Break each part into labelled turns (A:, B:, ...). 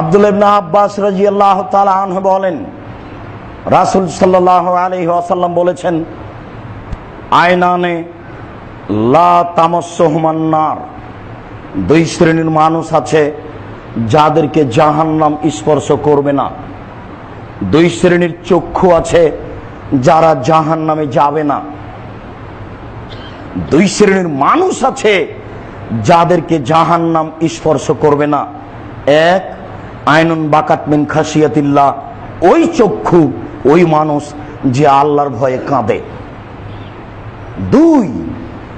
A: আব্দুল ইবনা আব্বাস রাজিয়াল্লাহ তাআলা আনহু বলেন, রাসূল সাল্লাল্লাহু আলাইহি ওয়াসাল্লাম বলেছেন, আয়নানে লা তামাসসুহুমান নার, দুই শ্রেণির মানুষ আছে যাদেরকে জাহান্নাম স্পর্শ করবে না। দুই শ্রেণির চক্ষু আছে যারা জাহান্নামে যাবে না। দুই শ্রেণির মানুষ আছে যাদেরকে জাহান্নাম স্পর্শ করবে না। এক আইনুন বাকাত মিন খাসিয়াতিল্লাহ ওই চক্ষু, ওই মানুষ যে আল্লাহর ভয়ে কাঁদে। দুই,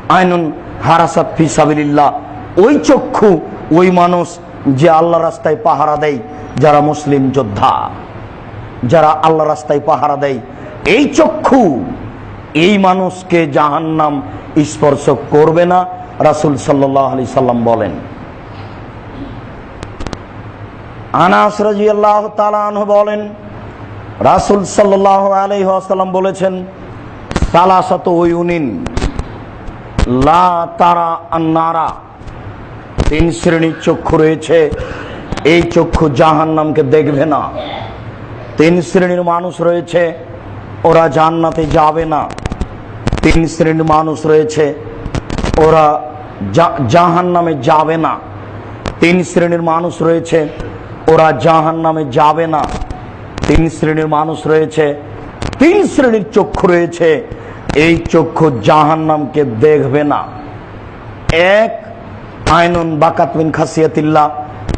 A: আইনুন হারাসাত ফি সাবিলিল্লাহ। ওই চক্ষু, ওই মানুষ যে আল্লাহ রাস্তায় পাহারা দেয়, যারা মুসলিম যোদ্ধা। যারা আল্লাহ রাস্তায় পাহারা দেয়। এই চক্ষু, এই মানুষকে জাহান্নাম স্পর্শ করবে না, রাসুল সাল্লাহ আলি সাল্লাম বলেন। আনাস রাজিয়াল্লাহ তালাহ বলেন, রাসুল সাল্লাহ আলহাম বলেছেন, সালাসাত ওয়ুনিন লা তারা আন্নারা, তিন শ্রেণির চক্ষু রয়েছে, এই চক্ষু জাহান্নামকে দেখবে না। তিন শ্রেণির মানুষ রয়েছে, ওরা জান্নাতে যাবে না। তিন শ্রেণির মানুষ রয়েছে, ওরা জাহান নামে যাবে না। তিন শ্রেণির মানুষ রয়েছে ওরা জাহান নামে যাবে না। তিন শ্রেণির মানুষ রয়েছে, তিন শ্রেণির চক্ষু রয়েছে। এই চক্ষু জাহান নামকে দেখবে না। এক, আইনুন বাকাতমিন খাসিয়াতিল্লাহ।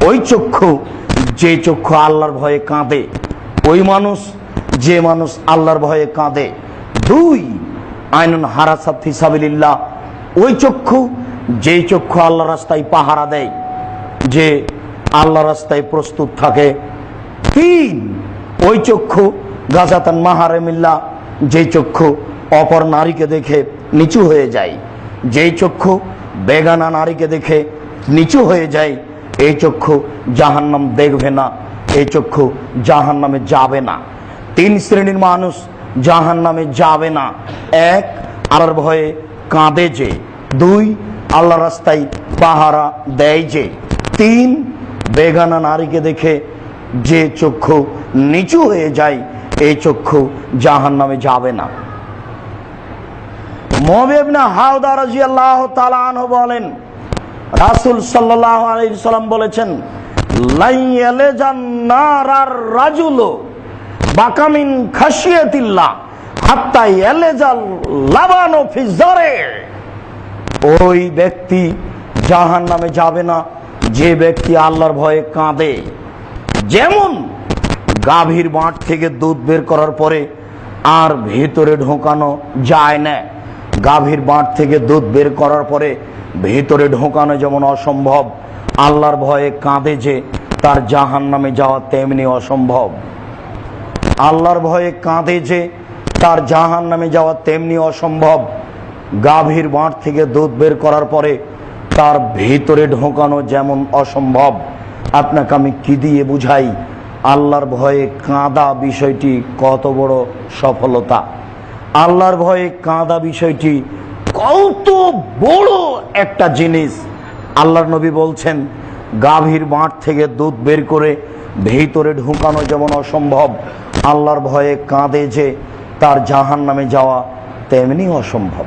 A: ওই চক্ষু, যে চক্ষু আল্লাহর ভয়ে কাঁদে, ওই মানুষ, যে মানুষ আল্লাহর ভয়ে কাঁদে। দুই, আইনুন হারাসাত হিসাবিল্লাহ ওই চক্ষু যেই চক্ষু আল্লাহ রাস্তায় পাহারা দেয়, যে আল্লাহ রাস্তায় প্রস্তুত থাকে। তিন, ওই চক্ষু, গাজাতান মাহারেমিল্লা যেই চক্ষু অপর নারীকে দেখে নিচু হয়ে যায়। যেই চক্ষু বেগানা নারীকে দেখে নিচু হয়ে যায়, এই চক্ষু জাহান্নাম দেখবে না, এই চক্ষু জাহান্নামে যাবে না। তিন শ্রেণির মানুষ জাহান নামে যাবে না। এক, আল্লাহর ভয়ে কাঁদে যে। দুই আল্লাহ রাস্তায় পাহারা দেয় যে। তিন বেগানা নারীকে দেখে যে চক্ষু নিচু হয়ে যায়, এই চক্ষু জাহান নামে যাবে না। মবেবনা হাওদা রাজি আল্লাহ তালাহ বলেন, রাসুল সাল্লাহ আলী সাল্লাম বলেছেন রাজুলো বাকামিন খাসিয়াতিল্লাহ হাত্তা এলেজাল লাবানো ফিজরে ওই ব্যক্তি জাহান নামে যাবে না যে ব্যক্তি আল্লাহর ভয়ে কাঁদে, যেমন গাভীর মাঠ থেকে দুধ বের করার পরে আর ভেতরে ঢোকানো যায় না, গাভীর বাঁট থেকে দুধ বের করার পরে ভেতরে ঢোকানো যেমন অসম্ভব, আল্লাহর ভয়ে কাঁদে যে তার জাহান নামে যাওয়া তেমনি অসম্ভব। আল্লাহর ভয়ে কাঁদে যে তার জাহান নামে যাওয়া তেমনি অসম্ভব, গাভীর বাঁট থেকে দুধ বের করার পরে তার ভেতরে ঢোকানো যেমন অসম্ভব। আপনাকে আমি কি দিয়ে বুঝাই? আল্লাহর ভয়ে কাঁদা বিষয়টি কত বড় সফলতা। আল্লাহর ভয়ে কাঁদা বিষয়টি কত বড় একটা জিনিস। আল্লাহর নবী বলছেন, গাভীর মাঠ থেকে দুধ বের করে ভেতরে ঢুকানো যেমন অসম্ভব, আল্লাহর ভয়ে কাঁদে যে তার জাহান নামে যাওয়া তেমনি অসম্ভব।